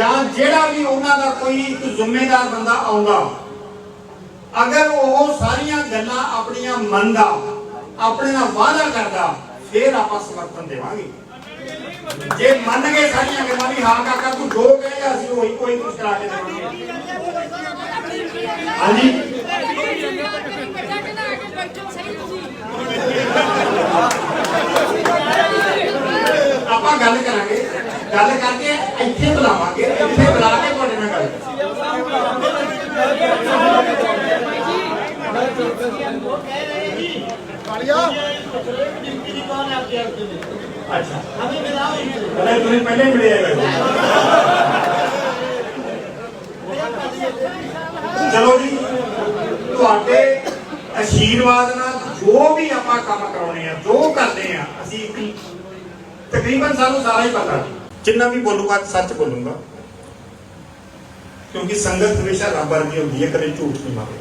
ਜਾਂ ਜਿਹੜਾ ਵੀ ਉਹਨਾਂ ਦਾ ਕੋਈ ਇੱਕ ਜ਼ਿੰਮੇਦਾਰ ਬੰਦਾ ਆਉਂਦਾ, ਅਗਰ ਉਹ ਸਾਰੀਆਂ ਗੱਲਾਂ ਆਪਣੀਆਂ ਮੰਨਦਾ, ਆਪਣੇ ਨਾਲ ਵਾਅਦਾ ਕਰਦਾ, ਫਿਰ ਆਪਾਂ ਸਮਰਥਨ ਦੇਵਾਂਗੇ। ਜੇ ਮੰਨ ਗਏ ਸਾਰੀਆਂ ਗੱਲਾਂ ਵੀ, ਹਾਂ ਕਾਕਾ ਤੂੰ ਜੋ ਕਹੇਗਾ ਅਸੀਂ ਉਹੀ ਕੋਈ ਕੁਝ ਕਰਾ ਕੇ ਦੇਵਾਂਗੇ। ਹਾਂਜੀ? ਆਪਾਂ ਗੱਲ ਕਰਾਂਗੇ। ਗੱਲ ਕਰਕੇ ਇੱਥੇ ਬੁਲਾਵਾਂਗੇ, ਇੱਥੇ ਬੁਲਾ ਕੇ ਤੁਹਾਡੇ ਨਾਲ ਗੱਲ ਕਰਾਂਗੇ। ਅੱਛਾ। ਪਹਿਲੇ ਤੁਸੀਂ ਪਹਿਲੇ ਚਲੋ ਜੀ, ਤੁਹਾਡੇ ਆਸ਼ੀਰਵਾਦ ਨਾਲ ਜੋ ਵੀ ਆਪਾਂ ਕੰਮ ਕਰਾਉਣੇ ਆ, ਜੋ ਕਰਦੇ ਆ, ਅਸੀਂ ਤਕਰੀਬਨ ਸਾਨੂੰ ਸਾਰਾ ਹੀ ਪਤਾ। ਜਿੰਨਾ ਵੀ ਬੋਲੂਗਾ ਸੱਚ ਬੋਲੂੰਗਾ। ਕਿਉਂਕਿ ਸੰਗਤ ਹਮੇਸ਼ਾ ਰੱਬ ਵਰਗੀ ਹੁੰਦੀ ਹੈ, ਕਦੇ ਝੂਠ ਨਹੀਂ ਮਾਰਦੀ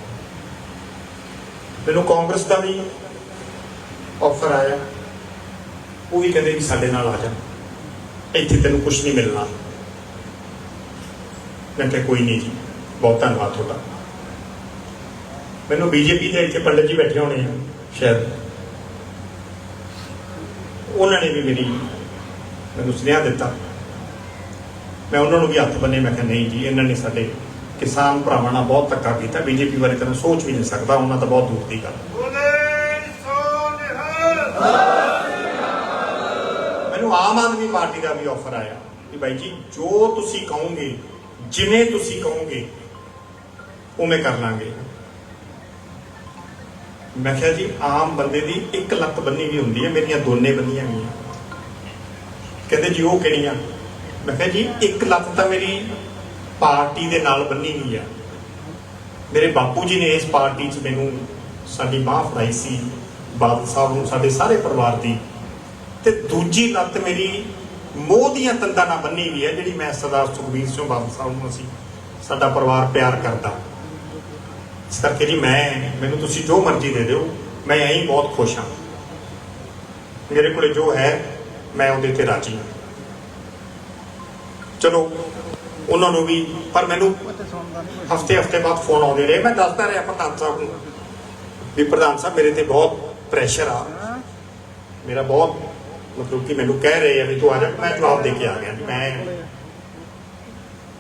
ਮੈਨੂੰ ਕਾਂਗਰਸ ਦਾ ਵੀ ਆਫਰ ਆਇਆ। ਉਹ ਵੀ ਕਹਿੰਦੇ ਵੀ ਸਾਡੇ ਨਾਲ ਆ ਜਾ। ਇੱਥੇ ਤੈਨੂੰ ਕੁਝ ਨਹੀਂ ਮਿਲਣਾ। ਮੈਂ ਕਿਹਾ, ਕੋਈ ਨਹੀਂ ਜੀ, ਬਹੁਤ ਧੰਨਵਾਦ ਤੁਹਾਡਾ। ਮੈਨੂੰ ਬੀਜੇਪੀ ਦੇ ਇੱਥੇ ਪੰਡਤ ਜੀ ਬੈਠੇ ਹੋਣੇ ਆ, ਸ਼ਾਇਦ। ਉਹਨਾਂ ਨੇ ਵੀ ਮੇਰੀ, ਮੈਨੂੰ ਸੁਨੇਹਾ ਦਿੱਤਾ। ਮੈਂ ਉਹਨਾਂ ਨੂੰ ਵੀ ਹੱਥ ਬੰਨੇ ਮੈਂ ਕਿਹਾ ਨਹੀਂ ਜੀ ਇਹਨਾਂ ਨੇ ਸਾਡੇ ਕਿਸਾਨ ਭਰਾਵਾਂ ਨਾਲ ਬਹੁਤ ਧੱਕਾ ਕੀਤਾ। ਬੀਜੇਪੀ ਬਾਰੇ ਤਾਂ ਸੋਚ ਵੀ ਨਹੀਂ ਸਕਦਾ ਉਹਨਾਂ ਤਾਂ ਬਹੁਤ ਦੂਰ ਦੀ ਗੱਲ ਮੈਨੂੰ ਆਮ ਆਦਮੀ ਪਾਰਟੀ ਦਾ ਵੀ ਆਫਰ ਆਇਆ ਕਿ ਬਾਈ ਜੀ ਜੋ ਤੁਸੀਂ ਕਹੋਗੇ ਜਿਵੇਂ ਤੁਸੀਂ ਕਹੋਗੇ ਉਵੇਂ ਕਰ ਲਾਂਗੇ। ਮੈਂ ਕਿਹਾ ਜੀ ਆਮ ਬੰਦੇ ਦੀ ਇੱਕ ਲੱਤ ਬੰਨੀ ਵੀ ਹੁੰਦੀ ਹੈ ਮੇਰੀਆਂ ਦੋਨੇ ਬੰਨੀਆਂ ਗਈਆਂ ਕਹਿੰਦੇ ਜੀ ਉਹ ਕਿਹੜੀਆਂ? ਮੈਂ ਕਿਹਾ ਜੀ, ਇੱਕ ਲੱਤ ਤਾਂ ਮੇਰੀ ਪਾਰਟੀ ਦੇ ਨਾਲ ਬੰਨੀ ਗਈ ਆ। ਮੇਰੇ ਬਾਪੂ ਜੀ ਨੇ ਇਸ ਪਾਰਟੀ 'ਚ ਮੈਨੂੰ ਸਾਡੀ ਮਾਂ ਫੜਾਈ ਸੀ, ਬਾਦਲ ਸਾਹਿਬ ਨੂੰ, ਸਾਡੇ ਸਾਰੇ ਪਰਿਵਾਰ ਦੀ। ਤੇ ਦੂਜੀ ਲੱਤ ਮੇਰੀ ਮੋਹ ਦੀਆਂ ਤੰਦਾਂ ਨਾਲ ਬੰਨੀ ਵੀ ਹੈ ਜਿਹੜੀ ਮੈਂ ਸਰਦਾਰ ਸੁਖਬੀਰ ਸਿੰਘ ਬਾਦਲ ਸਾਹਿਬ ਨੂੰ ਅਸੀਂ ਸਾਡਾ ਪਰਿਵਾਰ ਪਿਆਰ ਕਰਦਾ। ਇਸ ਕਰਕੇ ਜੀ ਮੈਂ, ਮੈਨੂੰ ਤੁਸੀਂ ਜੋ ਮਰਜ਼ੀ ਦੇ ਦਿਓ, ਮੈਂ ਐਂ ਹੀ ਬਹੁਤ ਖੁਸ਼ ਹਾਂ। ਮੇਰੇ ਕੋਲੇ ਜੋ ਹੈ, ਮੈਂ ਉਹਦੇ ਤੇ ਰਾਜੀ ਹਾਂ। ਚਲੋ, ਉਹਨਾਂ ਨੂੰ ਵੀ, ਪਰ ਮੈਨੂੰ ਹਫ਼ਤੇ ਹਫ਼ਤੇ ਬਾਅਦ ਫੋਨ ਆਉਂਦੇ ਰਹੇ। ਮੈਂ ਦੱਸਦਾ ਰਿਹਾ ਪ੍ਰਧਾਨ ਸਾਹਿਬ ਨੂੰ ਵੀ ਪ੍ਰਧਾਨ ਸਾਹਿਬ, ਮੇਰੇ ਤੇ ਬਹੁਤ ਪ੍ਰੈਸ਼ਰ ਆ। ਮੇਰਾ ਬਹੁਤ ਮਤਲਬ ਕਿ ਮੈਨੂੰ ਕਹਿ ਰਹੇ ਆ ਵੀ ਤੂੰ ਆ ਜਾ। ਮੈਂ ਜਵਾਬ ਦੇ ਕੇ ਆ ਗਿਆ ਮੈਂ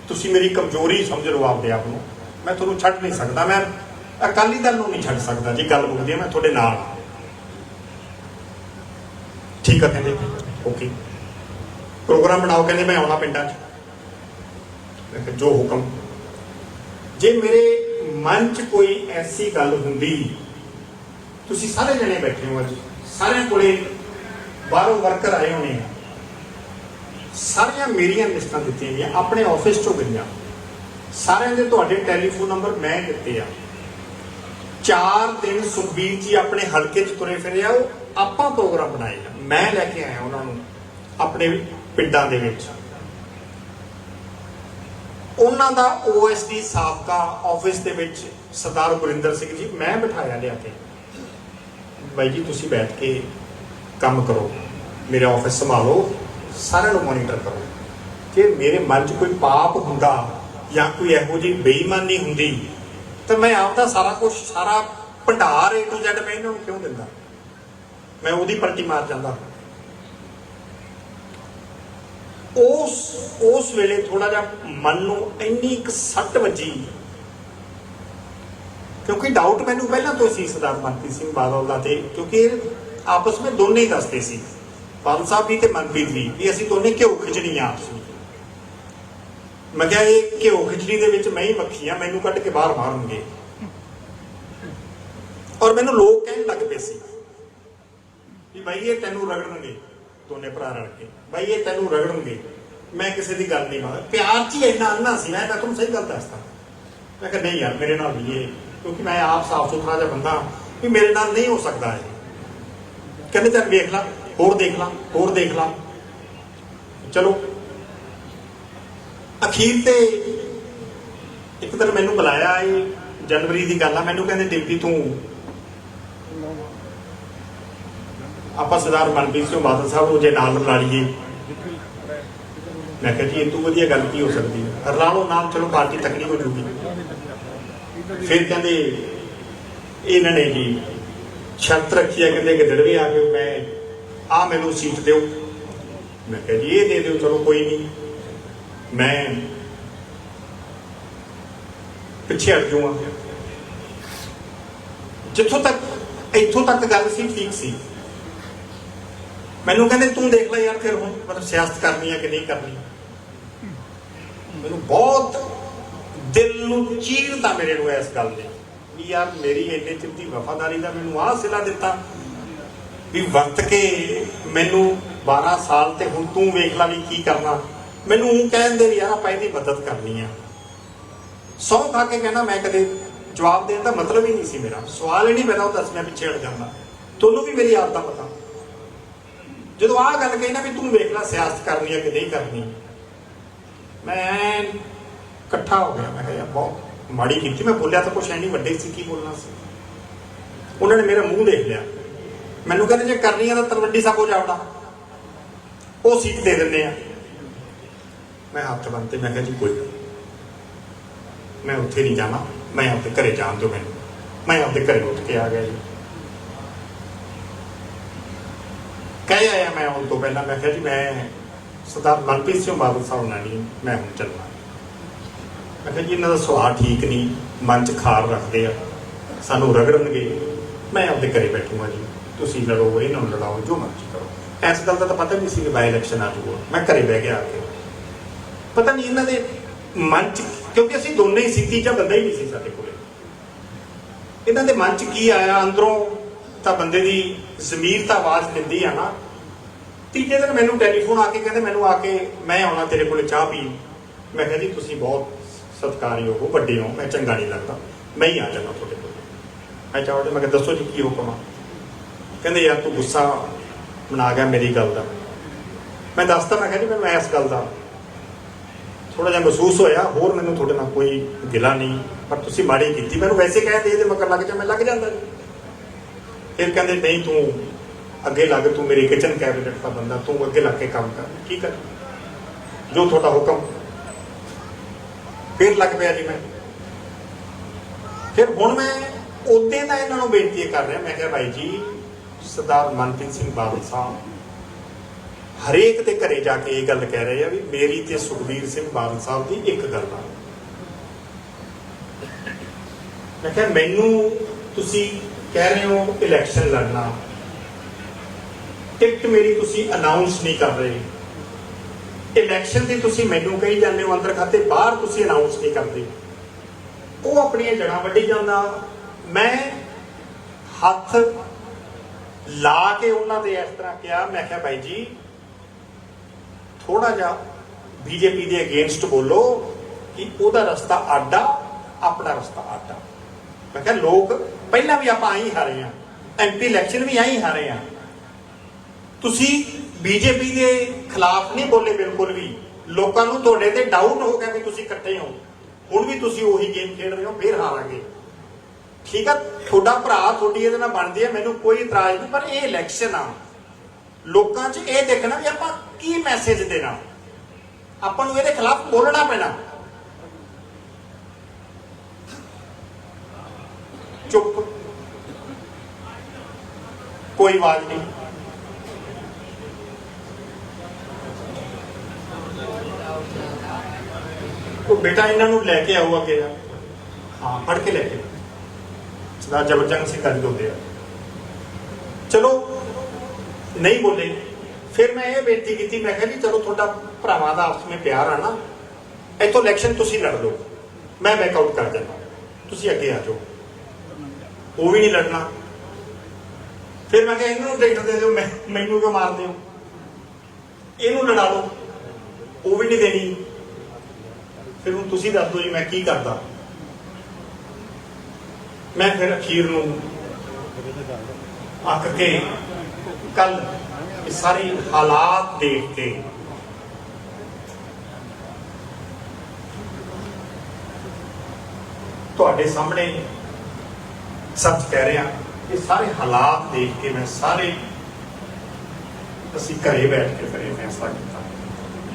ਤੁਸੀਂ ਮੇਰੀ ਕਮਜ਼ੋਰੀ ਸਮਝ ਲਓ ਆਪਦੇ ਆਪ ਨੂੰ। ਮੈਂ ਤੁਹਾਨੂੰ ਛੱਡ ਨਹੀਂ ਸਕਦਾ। ਮੈਂ ਅਕਾਲੀ ਦਲ ਨੂੰ ਨਹੀਂ ਛੱਡ ਸਕਦਾ। ਜੀ ਗੱਲ ਮੁੱਕਦੀ ਹੈ, ਮੈਂ ਤੁਹਾਡੇ ਨਾਲ ਹਾਂ। ਠੀਕ ਆ, ਕਹਿੰਦੇ। ਓਕੇ। ਪ੍ਰੋਗਰਾਮ ਬਣਾਓ, ਕਹਿੰਦੇ ਮੈਂ ਆਉਣਾ ਪਿੰਡਾਂ 'ਚ। ਮੈਂ ਕਿਹਾ ਜੋ ਹੁਕਮ। ਜੇ ਮੇਰੇ ਮਨ 'ਚ ਕੋਈ ਐਸੀ ਗੱਲ ਹੁੰਦੀ, ਤੁਸੀਂ ਸਾਰੇ ਜਣੇ ਬੈਠੇ ਹੋ ਅੱਜ। ਸਾਰਿਆਂ ਕੋਲੇ ਬਾਹਰੋਂ ਵਰਕਰ ਆਏ ਹੋਣੇ। ਆ ਸਾਰੀਆਂ ਮੇਰੀਆਂ ਲਿਸਟਾਂ ਦਿੱਤੀਆਂ ਗਈਆਂ, ਆਪਣੇ ਆਫਿਸ ਚੋਂ ਗਈਆਂ। ਸਾਰਿਆਂ ਦੇ ਤੁਹਾਡੇ ਟੈਲੀਫੋਨ ਨੰਬਰ ਮੈਂ ਦਿੱਤੇ ਆ। ਚਾਰ ਦਿਨ ਸੁਖਬੀਰ ਜੀ ਆਪਣੇ ਹਲਕੇ 'ਚ ਤੁਰੇ ਫਿਰੇ ਆ, ਉਹ ਆਪਾਂ ਪ੍ਰੋਗਰਾਮ ਬਣਾਏਗਾ ਮੈਂ ਲੈ ਕੇ ਆਇਆ ਉਹਨਾਂ ਨੂੰ, ਆਪਣੇ ਪਿੰਡਾਂ ਦੇ ਵਿੱਚ। ਉਹਨਾਂ ਦਾ ਓਐਸਡੀ ਸਾਬਕਾ ਆਫਿਸ ਦੇ ਵਿੱਚ ਸਰਦਾਰ ਗੁਰਿੰਦਰ ਸਿੰਘ ਜੀ, ਮੈਂ ਬਿਠਾਇਆ ਲਿਆ ਕੇ। ਬਾਈ ਜੀ, ਤੁਸੀਂ ਬੈਠ ਕੇ ਕੰਮ ਕਰੋ। ਮੇਰੇ ਆਫਿਸ ਸੰਭਾਲੋ, ਸਾਰਿਆਂ ਨੂੰ ਮੋਨੀਟਰ ਕਰੋ। ਕਿ ਮੇਰੇ ਮਨ 'ਚ ਕੋਈ ਪਾਪ ਹੁੰਦਾ ਜਾਂ ਕੋਈ ਇਹੋ ਜਿਹੀ ਬੇਈਮਾਨੀ ਹੁੰਦੀ, ਤਾਂ ਮੈਂ ਆਪ ਦਾ ਸਾਰਾ ਕੁਝ ਸਾਰਾ ਭੰਡਾਰ A to Z ਮੈਂ ਇਹਨਾਂ ਨੂੰ ਕਿਉਂ ਦਿੰਦਾ? ਮੈਂ ਉਹਦੀ ਪਲਟੀ ਮਾਰ ਜਾਂਦਾ। ਉਸ ਉਸ ਵੇਲੇ ਥੋੜਾ ਜਿਹਾ ਮਨ ਨੂੰ ਇੰਨੀ ਇੱਕ ਸੱਟ ਵੱਜੀ। ਕਿਉਂਕਿ ਡਾਊਟ ਮੈਨੂੰ ਪਹਿਲਾਂ ਤੋਂ ਸੀ, ਸਰਦਾਰ ਮਨਪ੍ਰੀਤ ਸਿੰਘ ਬਾਦਲ ਦਾ ਤੇ, ਕਿਉਂਕਿ ਇਹ ਆਪਸ ਵਿੱਚ ਦੋਨੇ ਹੀ ਦੱਸਦੇ ਸੀ। ਬਾਦਲ ਸਾਹਿਬ ਵੀ ਤੇ ਮਨਪ੍ਰੀਤ ਵੀ ਵੀ ਅਸੀਂ ਦੋਨੇ ਘਿਓ ਖਿਚੜੀ ਆ ਆਪਸ ਵਿੱਚ। ਮੈਂ ਕਿਹਾ, ਇਹ ਘਿਓ ਖਿਚੜੀ ਦੇ ਵਿੱਚ ਮੈਂ ਹੀ ਮੱਖੀ ਆ, ਮੈਨੂੰ ਕੱਢ ਕੇ ਬਾਹਰ ਮਾਰਨਗੇ। ਔਰ ਮੈਨੂੰ ਲੋਕ ਕਹਿਣ ਲੱਗ ਪਏ ਸੀ ਵੀ ਭਾਈ ਇਹ ਤੈਨੂੰ ਰਗੜਨਗੇ। ਦੋਨੇ ਭਰਾ ਰਲ ਕੇ। ਬਾਈ, ਇਹ ਤੈਨੂੰ ਰਗੜਨਗੇ। ਮੈਂ ਕਿਸੇ ਦੀ ਗੱਲ ਨਹੀਂ ਮੰਨਦਾ। ਪਿਆਰ 'ਚ ਹੀ ਇੰਨਾ ਅੰਨਾ ਸੀ। ਮੈਂ ਤਾਂ ਤੁਹਾਨੂੰ ਸਹੀ ਗੱਲ ਦੱਸਦਾ। ਮੈਂ ਕਿਹਾ, ਨਹੀਂ ਯਾਰ, ਮੇਰੇ ਨਾਲ ਵੀ ਇਹ ਕਿਉਂਕਿ ਮੈਂ ਆਪ ਸਾਫ਼ ਸੁਥਰਾ ਜਿਹਾ ਬੰਦਾ ਵੀ ਮੇਰੇ ਨਾਲ ਨਹੀਂ ਹੋ ਸਕਦਾ ਇਹ। ਕਹਿੰਦੇ, ਚੱਲ ਵੇਖ ਲਾ। ਹੋਰ ਦੇਖ ਲਾ। ਹੋਰ ਦੇਖ ਲਾ। ਚਲੋ। ਅਖੀਰ ਤੇ ਇੱਕ ਦਿਨ ਮੈਨੂੰ ਬੁਲਾਇਆ ਇਹ। ਜਨਵਰੀ ਦੀ ਗੱਲ ਆ। ਮੈਨੂੰ ਕਹਿੰਦੇ ਡਿੰਪੀ ਤੂੰ ਆਪਾਂ ਸਰਦਾਰ ਮਨਪ੍ਰੀਤ ਸਿੰਘ ਬਾਦਲ ਸਾਹਿਬ ਨੂੰ ਜੇ ਨਾਲ ਬੁਲਾ ਲਈਏ। ਮੈਂ ਕਿਹਾ ਜੀ, ਇਹ ਤੋਂ ਵਧੀਆ ਗੱਲ ਕੀ ਹੋ ਸਕਦੀ ਹੈ? ਰਲਾ ਲਓ ਨਾਮ ਚਲੋ, ਪਾਰਟੀ ਤਕੜੀ ਹੋ ਜੂਗੀ। ਫਿਰ ਕਹਿੰਦੇ, ਇਹਨਾਂ ਨੇ ਜੀ ਸ਼ਰਤ ਰੱਖੀ ਹੈ, ਕਹਿੰਦੇ ਗਿੱਦੜਵੇ ਆ ਕੇ ਮੈਂ ਆ ਮੈਨੂੰ ਸੀਟ ਦਿਓ। ਮੈਂ ਕਿਹਾ ਜੀ, ਇਹ ਦੇ ਦਿਓ, ਚਲੋ ਕੋਈ ਨਹੀਂ। ਮੈਂ ਪਿੱਛੇ ਹਟ ਜਾਊਂਗਾ। ਜਿੱਥੋਂ ਤੱਕ, ਇੱਥੋਂ ਤੱਕ ਗੱਲ ਸੀ, ਠੀਕ ਸੀ। ਮੈਨੂੰ ਕਹਿੰਦੇ, ਤੂੰ ਦੇਖ ਲੈ ਯਾਰ ਫਿਰ ਹੁਣ ਮਤਲਬ ਸਿਆਸਤ ਕਰਨੀ ਹੈ ਕਿ ਨਹੀਂ ਕਰਨੀ? ਮੈਨੂੰ ਬਹੁਤ ਦਿਲ ਨੂੰ ਚੀਰਦਾ ਮੇਰੇ ਨੂੰ ਇਸ ਗੱਲ ਦੇ ਵੀ ਯਾਰ ਮੇਰੀ ਇੰਨੇ ਚਿਰ ਦੀ ਵਫਾਦਾਰੀ ਦਾ ਮੈਨੂੰ ਆਹ ਸਿਲਾ ਦਿੱਤਾ ਵੀ ਵਰਤ ਕੇ ਮੈਨੂੰ 12 ਸਾਲ ਤੇ ਹੁਣ ਤੂੰ ਵੇਖ ਲੈ ਵੀ ਕੀ ਕਰਨਾ। ਮੈਨੂੰ ਉਹ ਕਹਿੰਦੇ ਵੀ ਯਾਰ ਆਪਾਂ ਇਹਦੀ ਮਦਦ ਕਰਨੀ ਆ। ਸੌ ਖਾ ਕੇ ਕਹਿੰਦਾ ਮੈਂ ਕਦੇ ਜਵਾਬ ਦੇਣ ਦਾ ਮਤਲਬ ਹੀ ਨਹੀਂ ਸੀ ਮੇਰਾ। ਸਵਾਲ ਹੀ ਨਹੀਂ ਪੈਦਾ ਉਹ ਦੱਸ ਮੈਂ ਪਿੱਛੇ ਹਟ ਜਾਂਦਾ। ਤੁਹਾਨੂੰ ਵੀ ਮੇਰੀ ਆਦਤ ਦਾ ਪਤਾ। ਜਦੋਂ ਆਹ ਗੱਲ ਕਹੀ ਨਾ ਵੀ ਤੂੰ ਵੇਖ ਲੈ ਸਿਆਸਤ ਕਰਨੀ ਹੈ ਕਿ ਨਹੀਂ ਕਰਨੀ, ਮੈਂ ਇਕੱਠਾ ਹੋ ਗਿਆ, ਮੈਂ ਕਿਹਾ ਬਹੁਤ ਮਾੜੀ ਕੀਤੀ, ਮੈਂ ਬੋਲਿਆ ਤਾਂ ਕੁਛ ਐ ਨਹੀਂ, ਵੱਡੇ ਸੀ ਕੀ ਬੋਲਣਾ ਸੀ। ਉਹਨਾਂ ਨੇ ਮੇਰਾ ਮੂੰਹ ਦੇਖ ਲਿਆ। ਮੈਨੂੰ ਕਹਿੰਦੇ ਜੇ ਕਰਨੀ ਆ ਤਾਂ ਤਲਵੰਡੀ ਸਾਬੋ ਜਾਵੜਾ ਉਹ ਸੀਟ ਦੇ ਦਿੰਦੇ ਆ। ਮੈਂ ਹੱਥ ਬੰਨਤੇ ਮੈਂ ਕਿਹਾ ਜੀ ਕੋਈ ਗੱਲ ਮੈਂ ਉੱਥੇ ਨਹੀਂ ਜਾਣਾ, ਮੈਂ ਆਪਣੇ ਘਰੇ ਜਾਣ ਦਿਓ ਮੈਨੂੰ। ਮੈਂ ਆਪਣੇ ਘਰੇ ਉੱਠ ਕੇ ਆ ਗਿਆ ਜੀ। ਕਹਿ ਆਇਆ ਮੈਂ ਹੁਣ ਤੋਂ ਪਹਿਲਾਂ, ਮੈਂ ਕਿਹਾ ਜੀ ਮੈਂ ਸਰਦਾਰ ਮਨਪ੍ਰੀਤ ਸਿੰਘ ਬਾਦਲ ਸਾਹਿਬ ਨਾਲ ਨਹੀਂ, ਮੈਂ ਹੁਣ ਚੱਲਣਾ। ਮੈਂ ਕਿਹਾ ਜੀ ਇਹਨਾਂ ਦਾ ਸੁਭਾਅ ਠੀਕ ਨਹੀਂ, ਮਨ 'ਚ ਖਾਰ ਰੱਖਦੇ ਆ, ਸਾਨੂੰ ਰਗੜਨਗੇ, ਮੈਂ ਆਪਦੇ ਘਰੇ ਬੈਠੂਗਾ ਜੀ। ਤੁਸੀਂ ਲੜੋ, ਇਹਨਾਂ ਨੂੰ ਲੜਾਓ, ਜੋ ਮਰਜ਼ੀ ਕਰੋ। ਇਸ ਗੱਲ ਦਾ ਤਾਂ ਪਤਾ ਨਹੀਂ ਸੀ ਕਿ ਬਾਈ ਇਲੈਕਸ਼ਨ ਆ ਜੂਗਾ ਮੈਂ ਘਰੇ ਬਹਿ ਗਿਆ ਆ ਕੇ। ਪਤਾ ਨਹੀਂ ਇਹਨਾਂ ਦੇ ਮਨ 'ਚ, ਕਿਉਂਕਿ ਅਸੀਂ ਦੋਨੇ ਹੀ ਸੀ ਤੀਜਾ ਬੰਦਾ ਹੀ ਨਹੀਂ ਸੀ ਸਾਡੇ ਕੋਲੇ। ਇਹਨਾਂ ਦੇ ਮਨ 'ਚ ਕੀ ਆਇਆ? ਅੰਦਰੋਂ ਤਾਂ ਬੰਦੇ ਦੀ ਜ਼ਮੀਰ ਤਾਂ ਆਵਾਜ਼ ਦਿੰਦੀ ਆ ਨਾ। ਤੀਜੇ ਦਿਨ ਮੈਨੂੰ ਟੈਲੀਫੋਨ ਆ ਕੇ ਕਹਿੰਦੇ, ਮੈਨੂੰ ਆ ਕੇ, ਮੈਂ ਆਉਣਾ ਤੇਰੇ ਕੋਲ ਚਾਹ ਪੀ ਮੈਂ ਕਿਹਾ, ਜੀ, ਤੁਸੀਂ ਬਹੁਤ ਸਤਿਕਾਰਯੋਗ ਹੋ ਵੱਡੇ ਹੋ, ਮੈਂ ਚੰਗਾ ਨਹੀਂ ਲੱਗਦਾ। ਮੈਂ ਹੀ ਆ ਜਾਣਾ ਤੁਹਾਡੇ ਕੋਲ। ਮੈਂ ਚਾਹ ਉਹਦੇ ਮੈਂ ਕਿਹਾ, ਦੱਸੋ ਜੀ, ਕੀ ਹੁਕਮ ਆ? ਕਹਿੰਦੇ, ਯਾਰ, ਤੂੰ ਗੁੱਸਾ ਮਨਾ ਗਿਆ ਮੇਰੀ ਗੱਲ ਦਾ। ਮੈਂ ਦੱਸਦਾ ਮੈਂ ਕਿਹਾ, ਜੀ ਮੈਂ ਇਸ ਗੱਲ ਦਾ ਥੋੜਾ ਜਿਹਾ ਮਹਿਸੂਸ ਹੋਇਆ, ਹੋਰ ਮੈਨੂੰ ਤੁਹਾਡੇ ਨਾਲ ਕੋਈ ਗਿਲਾ ਨਹੀਂ, ਪਰ ਤੁਸੀਂ ਮਾੜੀ ਕੀਤੀ। ਮੈਨੂੰ ਵੈਸੇ ਕਹਿ ਦੇ ਇਹਦੇ ਮਗਰ ਲੱਗ ਜਾ, ਮੈਂ ਲੱਗ ਜਾਂਦਾ ਜੀ। ਫਿਰ ਕਹਿੰਦੇ, ਨਹੀਂ, ਤੂੰ ਅੱਗੇ ਲੱਗ, ਤੂੰ ਮੇਰੇ ਕਿਚਨ ਕੈਬਨਿਟ ਦਾ ਬੰਦਾ, ਤੂੰ ਅੱਗੇ ਲੱਗ ਕੇ ਕੰਮ ਕਰ ਠੀਕ ਹੈ ਜੋ ਤੁਹਾਡਾ ਹੁਕਮ। ਫਿਰ ਲੱਗ ਪਿਆ ਜੀ ਮੈਂ। ਫਿਰ ਹੁਣ ਮੈਂ ਉਦੋਂ ਦਾ ਇਹਨਾਂ ਨੂੰ ਬੇਨਤੀ ਕਰ ਰਿਹਾ, ਮੈਂ ਕਿਹਾ, ਭਾਈ ਜੀ, ਸਰਦਾਰ ਮਨਪ੍ਰੀਤ ਸਿੰਘ ਬਾਦਲ ਸਾਹਿਬ, ਹਰੇਕ ਦੇ ਘਰੇ ਜਾ ਕੇ ਇਹ ਗੱਲ ਕਹਿ ਰਹੇ ਆ ਵੀ ਮੇਰੀ ਤੇ ਸੁਖਬੀਰ ਸਿੰਘ ਬਾਦਲ ਸਾਹਿਬ ਦੀ ਇੱਕ ਗੱਲ ਆ। ਮੈਂ ਕਿਹਾ, ਮੈਨੂੰ ਤੁਸੀਂ ਕਹਿ ਰਹੇ ਹੋ ਇਲੈਕਸ਼ਨ ਲੜਨਾ। ਟਿਕਟ ਮੇਰੀ ਤੁਸੀਂ ਅਨਾਉਂਸ ਨਹੀਂ ਕਰ ਰਹੇ। ਇਲੈਕਸ਼ਨ ਦੀ ਤੁਸੀਂ ਮੈਨੂੰ ਕਹੀ ਜਾਂਦੇ ਹੋ ਅੰਦਰ ਖਾਤੇ, ਬਾਹਰ ਤੁਸੀਂ ਅਨਾਉਂਸ ਨਹੀਂ ਕਰਦੇ। ਉਹ ਆਪਣੀਆਂ ਜੜਾਂ ਵੱਢੀ ਜਾਂਦਾ। ਮੈਂ ਹੱਥ ਲਾ ਕੇ ਉਹਨਾਂ ਦੇ ਇਸ ਤਰ੍ਹਾਂ ਕਿਹਾ, ਮੈਂ ਕਿਹਾ ਭਾਈ ਜੀ ਥੋੜਾ ਜਿਹਾ ਬੀਜੇਪੀ ਦੇ ਅਗੇਂਸਟ ਬੋਲੋ ਕਿ ਉਹਦਾ ਰਸਤਾ ਆਡਾ, ਆਪਣਾ ਰਸਤਾ ਆਡਾ। ਮੈਂ ਕਿਹਾ ਲੋਕ ਪਹਿਲਾਂ ਵੀ ਆਪਾਂ ਆਈ ਹਾਰੇ ਆ ਐਮਪੀ ਇਲੈਕਸ਼ਨ ਵੀ ਆਈ ਹਾਰੇ ਆ। ਤੁਸੀਂ ਬੀਜੇਪੀ ਦੇ ਖਿਲਾਫ ਨਹੀਂ ਬੋਲੇ ਬਿਲਕੁਲ ਵੀ। ਲੋਕਾਂ ਨੂੰ ਤੁਹਾਡੇ ਤੇ ਡਾਊਟ ਹੋ ਗਿਆ ਕਿ ਤੁਸੀਂ ਇਕੱਠੇ ਹੋ। ਹੁਣ ਵੀ ਤੁਸੀਂ ਉਹੀ ਗੇਮ ਖੇਡ ਰਹੇ ਹੋ, ਫੇਰ ਹਾਰਾਂਗੇ। ਠੀਕ ਆ, ਤੁਹਾਡਾ ਭਰਾ ਤੁਹਾਡੀ ਇਹਦੇ ਨਾਲ ਬਣਦੀ ਹੈ, ਮੈਨੂੰ ਕੋਈ ਇਤਰਾਜ਼ ਨਹੀਂ, ਪਰ ਇਹ ਇਲੈਕਸ਼ਨ ਆ। ਲੋਕਾਂ 'ਚ ਇਹ ਦੇਖਣਾ ਵੀ ਆਪਾਂ ਕੀ ਮੈਸੇਜ ਦੇਣਾ। ਆਪਾਂ ਨੂੰ ਇਹਦੇ ਖਿਲਾਫ ਬੋਲਣਾ ਪੈਣਾ। ਚੁੱਪ। ਕੋਈ ਆਵਾਜ਼ ਨਹੀਂ। ਉਹ ਬੇਟਾ ਇਹਨਾਂ ਨੂੰ ਲੈ ਕੇ ਆਓ ਅੱਗੇ। ਆ ਹਾਂ, ਫੜ ਕੇ ਲੈ ਕੇ ਸਰਦਾਰ ਜਬਰਜੰਗ ਸਿੰਘ ਗੱਲ ਹੁੰਦੇ ਆ। ਚਲੋ, ਨਹੀਂ ਬੋਲੇ। ਫਿਰ ਮੈਂ ਇਹ ਬੇਨਤੀ ਕੀਤੀ, ਮੈਂ ਕਿਹਾ ਜੀ ਚਲੋ ਤੁਹਾਡਾ ਭਰਾਵਾਂ ਦਾ ਆਪਸ ਵਿੱਚ ਪਿਆਰ ਆ ਨਾ। ਇੱਥੋਂ ਇਲੈਕਸ਼ਨ ਤੁਸੀਂ ਲੜ ਲਓ। ਮੈਂ ਬੈਕਆਊਟ ਕਰ ਦਿੰਦਾ। ਤੁਸੀਂ ਅੱਗੇ ਆ ਜਾਓ। ਉਹ ਵੀ ਨਹੀਂ ਲੜਨਾ। ਫਿਰ ਮੈਂ ਕਿਹਾ ਇਹਨੂੰ ਟਿਕਟ ਦੇ ਦਿਓ, ਮੈਂ, ਮੈਨੂੰ ਕਿਉਂ ਮਾਰਦੇ ਹੋ? ਇਹਨੂੰ ਲੜਾ ਲਓ। ਉਹ ਵੀ ਨਹੀਂ ਦੇਣੀ। ਫਿਰ ਹੁਣ ਤੁਸੀਂ ਦੱਸ ਦਿਓ ਜੀ, ਮੈਂ ਕੀ ਕਰਦਾ। ਮੈਂ ਫਿਰ ਅਖੀਰ ਨੂੰ ਅੱਕ ਕੇ ਕੱਲ ਇਹ ਸਾਰੇ ਹਾਲਾਤ ਦੇਖ ਕੇ ਤੁਹਾਡੇ ਸਾਹਮਣੇ ਸੱਚ ਕਹਿ ਰਿਹਾ। ਇਹ ਸਾਰੇ ਹਾਲਾਤ ਦੇਖ ਕੇ ਮੈਂ ਸਾਰੇ ਅਸੀਂ ਘਰੇ ਬੈਠ ਕੇ ਫਿਰ ਇਹ ਫੈਸਲਾ ਕੀਤਾ।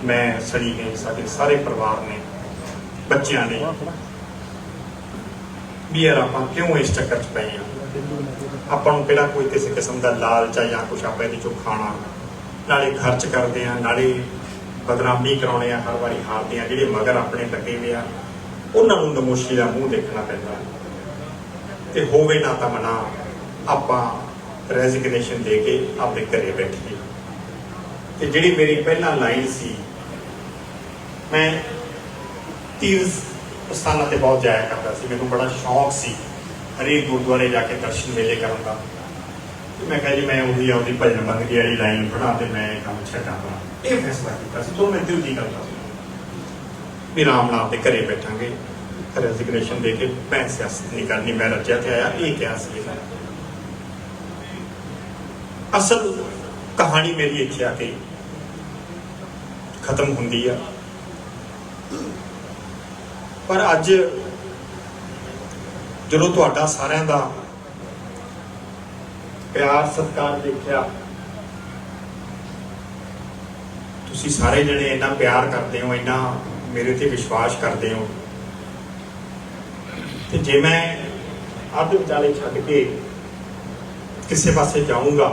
ਮੈਂ ਸੜੀ ਗਈ ਸਾਡੇ ਸਾਰੇ ਪਰਿਵਾਰ ਨੇ, ਬੱਚਿਆਂ ਨੇ। ਵੀ ਯਾਰ ਆਪਾਂ ਕਿਉਂ ਇਸ ਚੱਕਰ 'ਚ ਪਏ ਆ ਆਪਾਂ ਨੂੰ ਕਿਹੜਾ ਕੋਈ ਕਿਸੇ ਕਿਸਮ ਦਾ ਲਾਲਚ ਆ ਜਾਂ ਕੁਛ ਆਪਾਂ ਇਹਦੇ ਚੋਂ ਖਾਣਾ? ਨਾਲੇ ਖਰਚ ਕਰਦੇ ਆ, ਨਾਲੇ ਬਦਨਾਮੀ ਕਰਾਉਣੇ ਆ, ਹਰ ਵਾਰੀ ਹਾਰਦੇ ਆ, ਜਿਹੜੇ ਮਗਰ ਆਪਣੇ ਲੱਗੇ ਹੋਏ ਆ। ਉਹਨਾਂ ਨੂੰ ਨਮੋਸ਼ੀ ਦਾ ਮੂੰਹ ਦੇਖਣਾ ਪੈਂਦਾ। ਤੇ ਹੋਵੇ ਨਾ ਤਾਂ ਮਨਾ। ਆਪਾਂ ਰੈਜ਼ਿਗਨੇਸ਼ਨ ਦੇ ਕੇ ਆਪਣੇ ਘਰੇ ਬੈਠੀਏ। ਤੇ ਜਿਹੜੀ ਮੇਰੀ ਪਹਿਲਾਂ ਲਾਈਨ ਸੀ, ਮੈਂ ਤੀਰਥ ਸਥਾਨਾਂ ਤੇ ਬਹੁਤ ਜਾਇਆ ਕਰਦਾ ਸੀ। ਮੈਨੂੰ ਬੜਾ ਸ਼ੌਕ ਸੀ ਹਰੇਕ ਗੁਰਦੁਆਰੇ ਜਾ ਕੇ ਦਰਸ਼ਨ ਮੇਲੇ ਕਰਨ ਦਾ। ਤੇ ਮੈਂ ਕਿਹਾ ਜੀ, ਮੈਂ ਉਹਦੀ ਆਪਦੀ ਭਜਨ ਬੰਦਗੀ ਵਾਲੀ ਲਾਈਨ ਬਣਾ ਤੇ ਮੈਂ ਇਹ ਕੰਮ ਛੱਡਾਂਗਾ। ਇਹ ਫੈਸਲਾ ਕੀਤਾ ਸੀ। ਤੋਂ ਮੈਂ ਦਿਲ ਦੀ ਗੱਲ ਸੀ। ਵੀ ਰਾਮ ਨਾਮ ਦੇ ਘਰੇ ਬੈਠਾਂਗੇ। ਰੈਜ਼ਿਗਨੇਸ਼ਨ ਦੇ ਕੇ ਮੈਂ ਸਿਆਸਤ ਨਹੀਂ ਕਰਨੀ। ਮੈਂ ਰੱਜਿਆ ਤੇ ਆਇਆ, ਇਹ ਕਿਹਾ ਸੀ ਇਹਨਾਂ ਅਸਲ ਕਹਾਣੀ ਮੇਰੀ ਇੱਥੇ ਆ ਕੇ ਖਤਮ ਹੁੰਦੀ ਆ। ਪਰ ਅੱਜ ਜਦੋਂ ਤੁਹਾਡਾ ਸਾਰਿਆਂ ਦਾ ਪਿਆਰ ਸਤਿਕਾਰ ਦੇਖਿਆ, ਤੁਸੀਂ ਸਾਰੇ ਜਣੇ ਇੰਨਾ ਪਿਆਰ ਕਰਦੇ ਹੋ, ਇੰਨਾ ਮੇਰੇ ਤੇ ਵਿਸ਼ਵਾਸ ਕਰਦੇ ਹੋ। ਤੇ ਜੇ ਮੈਂ ਅੱਧ ਵਿਚਾਲੇ ਛੱਡ ਕੇ ਕਿਸੇ ਪਾਸੇ ਜਾਊਂਗਾ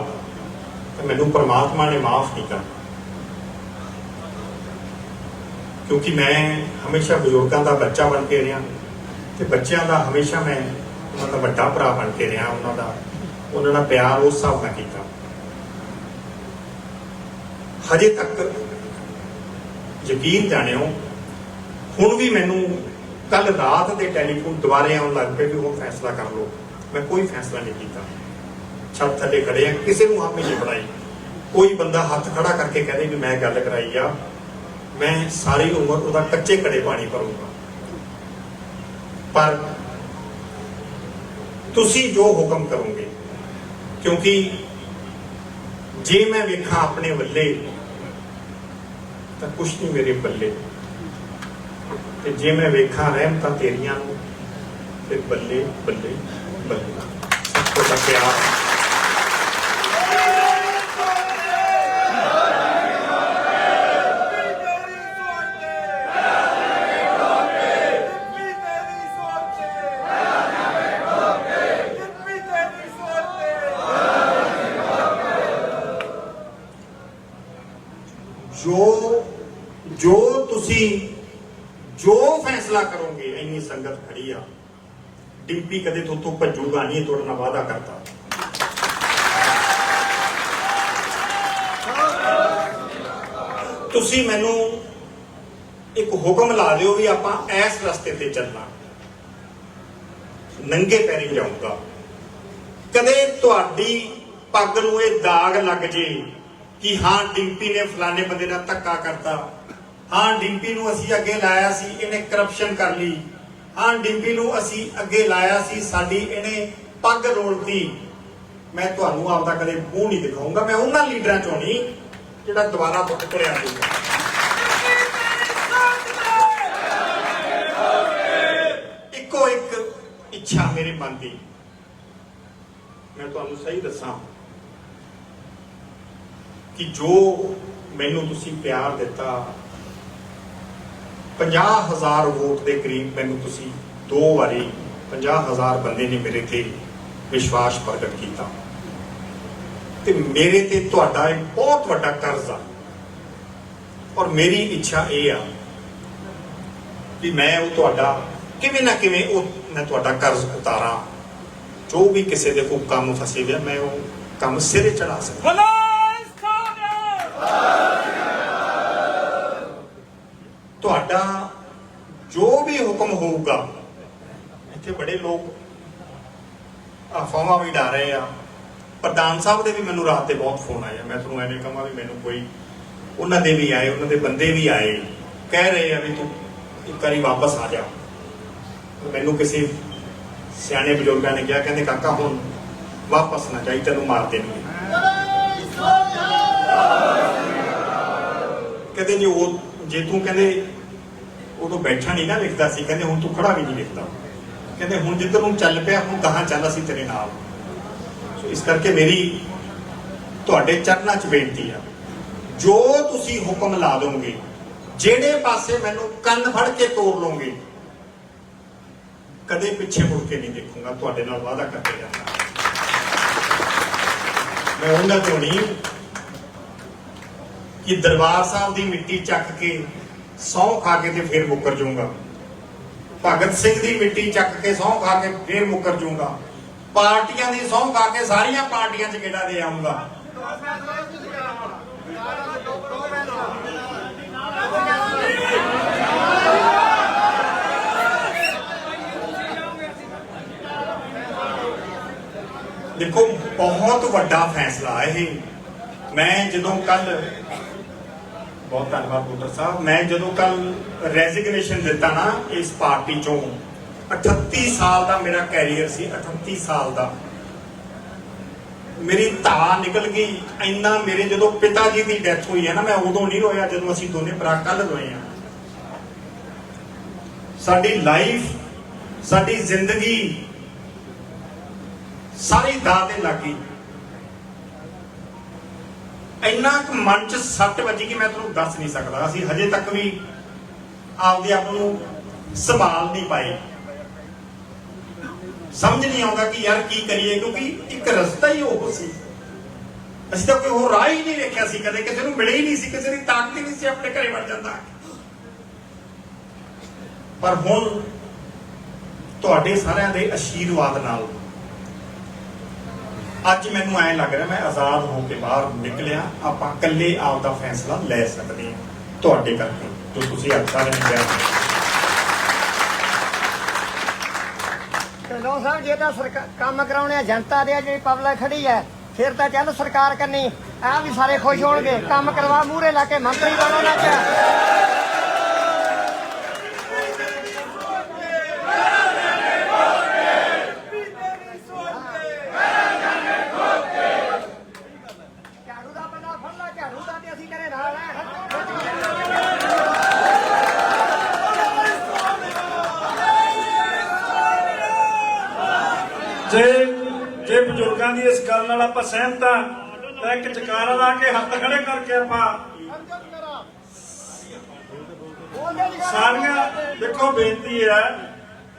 ਤਾਂ ਮੈਨੂੰ ਪਰਮਾਤਮਾ ਨੇ ਮਾਫ ਨਹੀਂ ਕਰਨਾ ਕਿਉਂਕਿ ਮੈਂ ਹਮੇਸ਼ਾ ਬਜ਼ੁਰਗਾਂ ਦਾ ਬੱਚਾ ਬਣ ਕੇ ਰਿਹਾ ਤੇ ਬੱਚਿਆਂ ਦਾ ਹਮੇਸ਼ਾ ਮੈਂ ਉਹਨਾਂ ਦਾ ਵੱਡਾ ਭਰਾ ਬਣ ਕੇ ਰਿਹਾ, ਉਹਨਾਂ ਦਾ, ਉਹਨਾਂ ਨਾਲ ਪਿਆਰ ਉਸ ਹਿਸਾਬ ਨਾਲ ਕੀਤਾ। ਹਜੇ ਤੱਕ ਯਕੀਨ ਜਾਣਿਓ, ਹੁਣ ਵੀ ਮੈਨੂੰ ਕੱਲ ਰਾਤ ਦੇ ਟੈਲੀਫੋਨ ਦੁਬਾਰੇ ਆਉਣ ਲੱਗ ਪਏ ਵੀ ਉਹ ਫੈਸਲਾ ਕਰ ਲਓ। ਮੈਂ ਕੋਈ ਫੈਸਲਾ ਨਹੀਂ ਕੀਤਾ। ਛੱਤ ਥੱਲੇ ਖੜੇ ਆ, ਕਿਸੇ ਨੂੰ ਹਾਮੀ ਨਹੀਂ ਬਣਾਈ ਕੋਈ ਬੰਦਾ ਹੱਥ ਖੜਾ ਕਰਕੇ ਕਹਿੰਦੇ ਵੀ ਮੈਂ ਗੱਲ ਕਰਾਈ ਆ, ਮੈਂ ਸਾਰੀ ਉਮਰ ਉਹਦਾ ਕੱਚੇ ਕੜੇ ਪਾਣੀ ਭਰੂੰਗਾ। ਪਰ ਤੁਸੀਂ ਜੋ ਹੁਕਮ ਕਰੋਗੇ, ਕਿਉਂਕਿ ਜੇ ਮੈਂ ਵੇਖਾਂ ਆਪਣੇ ਵੱਲੇ, ਤਾਂ ਕੁਛ ਨਹੀਂ ਮੇਰੇ ਬੱਲੇ। ਤੇ ਜੇ ਮੈਂ ਵੇਖਾਂ ਰਹਿਮਤਾਂ ਤੇਰੀਆਂ ਨੂੰ, ਤੇ ਬੱਲੇ ਬੱਲੇ ਬੱਲੇ। ਸਭ ਤੋਂ ਪਿਆਰ ਜੋ ਜੋ ਤੁਸੀਂ ਜੋ ਫੈਸਲਾ ਕਰੋਗੇ ਇੰਨੀ ਸੰਗਤ ਖੜੀ ਆ। ਡਿੰਪੀ ਕਦੇ ਤੋਂ ਭੱਜੂਗਾ, ਨਹੀਂ ਤੁਹਾਡੇ ਨਾਲ ਵਾਅਦਾ ਕਰਤਾ ਤੁਸੀਂ ਮੈਨੂੰ ਇੱਕ ਹੁਕਮ ਲਾ ਦਿਓ ਵੀ ਆਪਾਂ ਇਸ ਰਸਤੇ ਤੇ ਚੱਲਣਾ। ਨੰਗੇ ਪੈਰੀ ਜਾਊਗਾ। ਕਦੇ ਤੁਹਾਡੀ ਪੱਗ ਨੂੰ ਇਹ ਦਾਗ ਲੱਗ ਜੇ ਕਿ ਹਾਂ, ਡਿੰਪੀ ਨੇ ਫਲਾਣੇ ਬੰਦੇ ਨਾਲ ਧੱਕਾ ਕਰਤਾ। ਹਾਂ, ਡਿੰਪੀ ਨੂੰ ਅਸੀਂ ਅੱਗੇ ਲਾਇਆ ਸੀ, ਇਹਨੇ ਕਰਪਸ਼ਨ ਕਰ ਲਈ। ਹਾਂ, ਡਿੰਪੀ ਨੂੰ ਅਸੀਂ ਅੱਗੇ ਲਾਇਆ ਸੀ, ਸਾਡੀ ਇਹਨੇ ਪੱਗ ਰੋਲਤੀ। ਮੈਂ ਤੁਹਾਨੂੰ ਆਪਦਾ ਕਦੇ ਮੂੰਹ ਨਹੀਂ ਦਿਖਾਊਂਗਾ ਮੈਂ ਉਹਨਾਂ ਲੀਡਰਾਂ ਚੋਂ ਨਹੀਂ, ਜਿਹੜਾ ਦੁਬਾਰਾ ਬੁੱਕ ਕਰਿਆ ਹੋਊਗਾ ਇੱਕੋ ਇੱਕ ਇੱਛਾ ਮੇਰੇ ਮਨ ਦੀ। ਮੈਂ ਤੁਹਾਨੂੰ ਸਹੀ ਦੱਸਾਂ ਕਿ ਜੋ ਮੈਨੂੰ ਤੁਸੀਂ ਪਿਆਰ ਦਿੱਤਾ 50000 ਵੋਟ ਦੇ ਕਰੀਬ ਮੈਨੂੰ ਤੁਸੀਂ ਦੋ ਵਾਰੀ 50000 ਬੰਦੇ ਨੇ ਮੇਰੇ ਤੇ ਵਿਸ਼ਵਾਸ ਪ੍ਰਗਟ ਕੀਤਾ। ਤੇ ਮੇਰੇ ਤੇ ਤੁਹਾਡਾ ਇੱਕ ਬਹੁਤ ਵੱਡਾ ਕਰਜ਼ ਆ। ਔਰ ਮੇਰੀ ਇੱਛਾ ਇਹ ਆ ਵੀ ਮੈਂ ਉਹ ਤੁਹਾਡਾ ਕਿਵੇਂ ਨਾ ਕਿਵੇਂ ਉਹ ਮੈਂ ਤੁਹਾਡਾ ਕਰਜ਼ ਉਤਾਰਾਂ। ਜੋ ਵੀ ਕਿਸੇ ਦੇ ਕੋ ਕੰਮ ਫਸੇ ਹੋਇਆ ਮੈਂ ਉਹ ਕੰਮ ਸਿਰੇ ਚੜਾ ਸਕਾਂ ਤੁਹਾਡਾ ਜੋ ਵੀ ਹੁਕਮ ਹੋਊਗਾ, ਇੱਥੇ ਬੜੇ ਲੋਕ ਅਫਵਾਹਾਂ ਵੀ ਡਾ ਰਹੇ ਆ। ਪ੍ਰਧਾਨ ਸਾਹਿਬ ਦੇ ਵੀ ਮੈਨੂੰ ਰਾਤ ਤੇ ਬਹੁਤ ਫੋਨ ਆਏ ਮੈਂ ਤੁਹਾਨੂੰ ਐਵੇਂ ਕਹਾਂ ਵੀ ਮੈਨੂੰ ਕੋਈ ਉਹਨਾਂ ਦੇ ਵੀ ਆਏ, ਉਹਨਾਂ ਦੇ ਬੰਦੇ ਵੀ ਆਏ। ਕਹਿ ਰਹੇ ਆ ਵੀ ਤੂੰ ਇੱਕ ਵਾਰੀ ਵਾਪਸ ਆ ਜਾ। ਮੈਨੂੰ ਕਿਸੇ ਸਿਆਣੇ ਬਜ਼ੁਰਗਾਂ ਨੇ ਕਿਹਾ, ਕਹਿੰਦੇ, ਕਾਕਾ, ਹੁਣ ਵਾਪਸ ਨਾ ਜਾਈ, ਤੈਨੂੰ ਮਾਰ ਦੇਣਗੇ ਕਹਿੰਦੇ, ਜੀ ਉਹ, ਜੇ ਤੂੰ ਕਹਿੰਦੇ ਉਦੋਂ ਬੈਠਾ ਨਹੀਂ ਨਾ ਲਿਖਦਾ ਸੀ। ਕਹਿੰਦੇ, ਹੁਣ ਤੂੰ ਖੜਾ ਵੀ ਨਹੀਂ ਲਿਖਦਾ ਕਹਿੰਦੇ, ਹੁਣ ਜਿੱਧਰ ਨੂੰ ਚੱਲ ਪਿਆ, ਹੁਣ ਕਹਾਂ ਚੱਲ ਅਸੀਂ ਤੇਰੇ ਨਾਲ। ਸੋ ਇਸ ਕਰਕੇ ਮੇਰੀ ਤੁਹਾਡੇ ਚਰਨਾਂ 'ਚ ਬੇਨਤੀ ਆ। ਜੋ ਤੁਸੀਂ ਹੁਕਮ ਲਾ ਦੋਗੇ, ਜਿਹੜੇ ਪਾਸੇ ਮੈਨੂੰ ਕੰਨ ਫੜ ਕੇ ਤੋੜ ਲਓਗੇ, ਕਦੇ ਪਿੱਛੇ ਮੁੜ ਕੇ ਨਹੀਂ ਦੇਖੂੰਗਾ। ਤੁਹਾਡੇ ਨਾਲ ਵਾਅਦਾ ਕਰਕੇ ਜਾਂਦਾ ਮੈਂ ਉਹਨਾਂ ਤੋਂ ਨਹੀਂ ਕਿ ਦਰਬਾਰ ਸਾਹਿਬ ਦੀ ਮਿੱਟੀ ਚੱਕ ਕੇ ਸਹੁੰ ਖਾ ਕੇ ਤੇ ਫਿਰ ਮੁੱਕਰ ਜਾਊਂਗਾ। ਭਗਤ ਸਿੰਘ ਦੀ ਮਿੱਟੀ ਚੱਕ ਕੇ ਸਹੁੰ ਖਾ ਕੇ ਫਿਰ ਮੁੱਕਰ ਜਾਊਂਗਾ। ਪਾਰਟੀਆਂ ਦੀ ਸਹੁੰ ਖਾ ਕੇ ਸਾਰੀਆਂ ਪਾਰਟੀਆਂ 'ਚ ਗੇੜਾ ਦੇ ਆਊਂਗਾ। ਦੇਖੋ, ਬਹੁਤ ਵੱਡਾ ਫੈਸਲਾ ਇਹ। ਮੈਂ ਜਦੋਂ ਕੱਲ ਬਹੁਤ ਧੰਨਵਾਦ ਪੁੱਤਰ ਸਾਹਿਬ। ਮੈਂ ਜਦੋਂ ਕੱਲ ਰੈਜ਼ਿਗਨੇਸ਼ਨ ਦਿੱਤਾ ਨਾ ਇਸ ਪਾਰਟੀ ਚੋਂ 38 ਸਾਲ ਦਾ ਮੇਰਾ ਕੈਰੀਅਰ ਸੀ 38 ਸਾਲ ਦਾ। ਮੇਰੀ ਧਾ ਨਿਕਲ ਗਈ, ਇੰਨਾ ਮੇਰੇ ਜਦੋਂ ਪਿਤਾ ਜੀ ਦੀ ਡੈਥ ਹੋਈ ਹੈ ਨਾ, ਮੈਂ ਉਦੋਂ ਨਹੀਂ ਰੋਇਆ ਜਦੋਂ ਅਸੀਂ ਦੋਨੇ ਭਰਾ ਕੱਲ ਰੋਏ ਆ ਸਾਡੀ ਲਾਈਫ ਸਾਡੀ ਜ਼ਿੰਦਗੀ ਸਾਰੀ ਦਾਅ ਤੇ ਲੱਗੀ ਇੰਨਾ ਕੁ ਮਨ ਚ ਸੱਟ ਵੱਜੀ ਕਿ ਮੈਂ ਤੁਹਾਨੂੰ ਦੱਸ ਨਹੀਂ ਸਕਦਾ। ਅਸੀਂ ਹਜੇ ਤੱਕ ਵੀ ਆਪਦੇ ਆਪ ਨੂੰ ਸੰਭਾਲ ਨਹੀਂ ਪਾਏ। ਸਮਝ ਨਹੀਂ ਆਉਂਦਾ ਕਿ ਯਾਰ ਕੀ ਕਰੀਏ, ਕਿਉਂਕਿ ਇੱਕ ਰਸਤਾ ਹੀ ਉਹ ਸੀ। ਅਸੀਂ ਤਾਂ ਕੋਈ ਹੋਰ ਰਾਹ ਹੀ ਨਹੀਂ ਵੇਖਿਆ ਸੀ ਕਦੇ। ਕਿਸੇ ਨੂੰ ਮਿਲੇ ਹੀ ਨਹੀਂ ਸੀ, ਕਿਸੇ ਦੀ ਤਾਕਤ ਹੀ ਨਹੀਂ ਸੀ ਆਪਣੇ ਘਰੇ ਵੜ ਜਾਂਦਾ। ਪਰ ਹੁਣ ਤੁਹਾਡੇ ਸਾਰਿਆਂ ਦੇ ਆਸ਼ੀਰਵਾਦ ਨਾਲ ਅੱਜ ਮੈਨੂੰ ਐਂ ਲੱਗ ਰਿਹਾ, ਮੈਂ ਆਜ਼ਾਦ ਹੋ ਕੇ ਬਾਹਰ ਨਿਕਲਿਆ, ਆਪਾਂ ਇਕੱਲੇ ਆਪ ਦਾ ਫੈਸਲਾ ਲੈ ਸਕਦੇ ਹਾਂ ਤੁਹਾਡੇ ਕਰਕੇ, ਜੋ ਤੁਸੀਂ ਅੱਜ ਸਾਰਿਆਂ ਨੇ ਕਿਹਾ। ਢਿੱਲੋਂ ਸਾਹਿਬ ਜੇ ਤਾਂ ਸਰਕਾ- ਕੰਮ ਕਰਾਉਣੇ ਆ, ਜਨਤਾ ਦੇ ਆ ਜਿਹੜੀ ਪਬਲਿਕ ਖੜੀ ਹੈ, ਫਿਰ ਤਾਂ ਚੱਲ ਸਰਕਾਰ ਕਰਨੀ ਆ ਵੀ ਸਾਰੇ ਖੁਸ਼ ਹੋਣਗੇ, ਕੰਮ ਕਰਵਾ ਮੂਹਰੇ ਲਾ ਕੇ ਮੰਤਰੀ ਬਣੋ ਨਾ ਚ ਝਾੜੂ ਦਾ ਬੰਦਾ ਫੜ ਲਾ ਝਾੜੂ ਦਾ ਤੇ ਅਸੀਂ ਤੇਰੇ ਨਾਲ ਆ ਜੇ ਜੇ ਬਜ਼ੁਰਗਾਂ ਨਾਲ ਆਪਾਂ ਸਹਿਮਤ ਆ ਤਾਂ ਇੱਕ ਚਕਾਰਾ ਲਾ ਕੇ ਹੱਥ ਖੜੇ ਕਰਕੇ ਆਪਾਂ ਸਾਰੀਆਂ, ਦੇਖੋ ਬੇਨਤੀ ਹੈ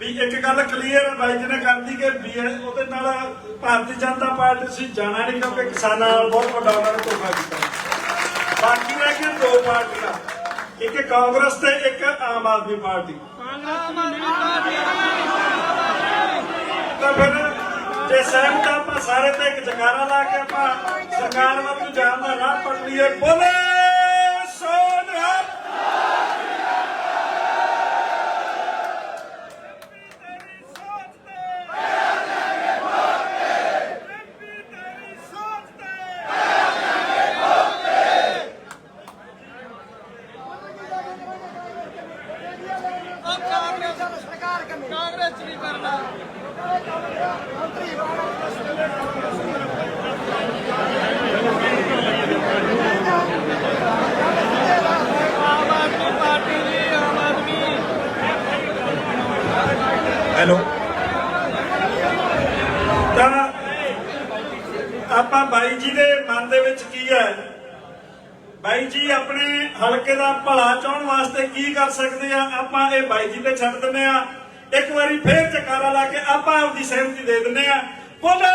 ਵੀ ਇੱਕ ਗੱਲ ਕਲੀਅਰ ਬਾਈ ਜੀ ਨੇ ਕਰਦੀ ਕਿ ਵੀ ਉਹਦੇ ਨਾਲ ਭਾਰਤੀ ਜਨਤਾ ਪਾਰਟੀ ਸੀ ਜਾਣਾ ਨਹੀਂ ਕਿਉਂਕਿ ਕਿਸਾਨਾਂ ਨਾਲ ਬਹੁਤ ਵੱਡਾ ਉਹਨਾਂ ਨੇ ਧੋਖਾ ਕੀਤਾ। ਬਾਕੀ ਰਹਿ ਗਈਆਂ ਦੋ ਪਾਰਟੀਆਂ, ਇੱਕ ਕਾਂਗਰਸ ਤੇ ਇੱਕ ਆਮ ਆਦਮੀ ਪਾਰਟੀ। ਤਾਂ ਫਿਰ ਜੇ ਸਹਿਮਤ ਸਾਰੇ ਤੇ ਇੱਕ ਜਕਾਰਾ ਲਾ ਕੇ ਆਪਾਂ ਸਰਕਾਰ ਵੱਲ ਨੂੰ ਜਾਣ ਦਾ ਰਾਹ ਪੜ ਲਈਏ। ਬੋਲੇ ਸੋਨਿਆ ਸਰਕਾਰ ਕਰਨੀ ਕਾਂਗਰਸ ਵੀ ਕਰਨਾ ਮੰਤਰੀ ਆਮ ਆਦਮੀ ਪਾਰਟੀ ਦੀ ਆਮ ਆਦਮੀ ਹੈਲੋ ਤਾਂ ਆਪਾਂ ਬਾਈ ਜੀ ਦੇ ਮਨ ਦੇ ਵਿੱਚ ਕੀ ਹੈ ਬਾਈ ਜੀ ਆਪਣੇ ਹਲਕੇ ਦਾ ਭਲਾ ਚਾਹਣ ਵਾਸਤੇ ਕੀ ਕਰ ਸਕਦੇ ਆ ਆਪਾਂ ਇਹ ਬਾਈ ਜੀ ਤੇ ਛੱਡ ਦਿੰਦੇ ਆ। ਇੱਕ ਵਾਰੀ ਫੇਰ ਚਕਾਰਾ ਲਾ ਕੇ ਆਪਾਂ ਆਪਦੀ ਸਹਿਮਤੀ ਦੇ ਦਿੰਦੇ ਆ। ਬੋਲੇ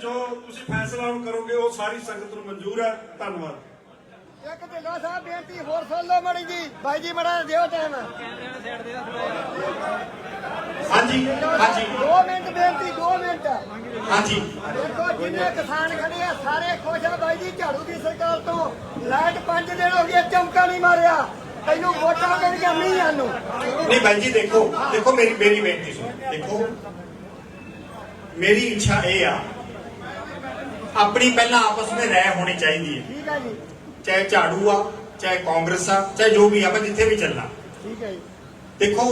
ਜੋ ਤੁਸੀਂ ਫੈਸਲਾ ਹੁਣ ਕਰੋਗੇ ਉਹ ਸਾਰੀ ਸੰਗਤ ਨੂੰ ਮਨਜ਼ੂਰ ਹੈ। ਧੰਨਵਾਦ। ਇੱਕ ਢਿੱਲੋਂ ਸਾਹਿਬ ਬੇਨਤੀ ਹੋਰ ਸੁਣ ਲਓ ਮੜੀ ਜੀ। ਬਾਈ ਜੀ ਮੜਾ ਦਿਓ ਟਾਈਮ ਹਾਂਜੀ ਹਾਂਜੀ। 2 ਮਿੰਟ ਬੇਨਤੀ 2 ਮਿੰਟ। ਹਾਂਜੀ। ਦੇਖੋ ਜਿੰਨੇ ਕਿਸਾਨ ਖੜੇ ਆ ਸਾਰੇ ਖੁਸ਼ ਆ ਬਾਈ ਜੀ ਝਾੜੂ ਦੀ ਸਰਕਾਰ ਤੋਂ। ਲਾਈਟ 5 ਦਿਨ ਹੋ ਗਏ ਚਮਕਾ ਨਹੀਂ ਮਾਰਿਆ। ਤੈਨੂੰ ਵੋਟਾਂ ਦੇਣਗੇ ਮੀਂਹਾਂ ਨੂੰ। ਨਹੀਂ ਭਾਈ ਜੀ ਦੇਖੋ ਦੇਖੋ ਮੇਰੀ ਮੇਰੀ ਬੇਨਤੀ ਸੁਣੋ। ਦੇਖੋ ਮੇਰੀ ਇੱਛਾ ਇਹ ਆ ਆਪਣੀ ਪਹਿਲਾਂ ਆਪਸ ਵਿੱਚ ਰਹਿ ਹੋਣੀ ਚਾਹੀਦੀ ਹੈ। ਠੀਕ ਹੈ ਜੀ। ਚਾਹੇ ਝਾੜੂ ਆ ਚਾਹੇ ਕਾਂਗਰਸ ਆ ਚਾਹੇ ਜੋ ਵੀ ਆ ਮੈਂ ਜਿੱਥੇ ਵੀ ਚੱਲਣਾ। ਠੀਕ ਹੈ ਜੀ। ਦੇਖੋ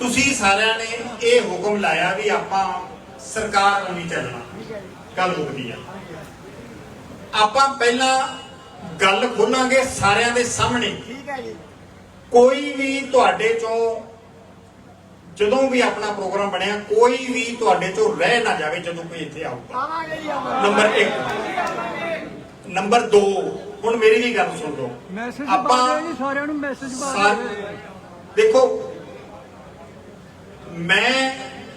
ਤੁਸੀਂ ਸਾਰਿਆਂ ਨੇ ਇਹ ਹੁਕਮ ਲਾਇਆ ਵੀ ਆਪਾਂ ਸਰਕਾਰ ਨੂੰ ਨਹੀਂ ਚੱਲਣਾ। ਗੱਲ ਮੁੱਕਦੀ ਆ। ਆਪਾਂ ਪਹਿਲਾਂ ਗੱਲ ਖੋਲਾਂਗੇ ਸਾਰਿਆਂ ਦੇ ਸਾਹਮਣੇ। ਠੀਕ ਹੈ ਜੀ। ਕੋਈ ਵੀ ਤੁਹਾਡੇ ਚੋਂ ਜਦੋਂ ਵੀ ਆਪਣਾ ਪ੍ਰੋਗਰਾਮ ਬਣਿਆ ਕੋਈ ਵੀ ਤੁਹਾਡੇ ਚੋਂ ਰਹਿ ਨਾ ਜਾਵੇ ਜਦੋਂ ਕੋਈ ਇੱਥੇ ਆਊਗਾ। ਨੰਬਰ 1 ਨੰਬਰ 2 ਹੁਣ ਮੇਰੀ ਵੀ ਗੱਲ ਸੁਣ ਲਓ। ਆਪਾਂ ਸਾਰਿਆਂ ਨੂੰ ਮੈਸੇਜ ਪਾ ਦੇਖੋ ਮੈਂ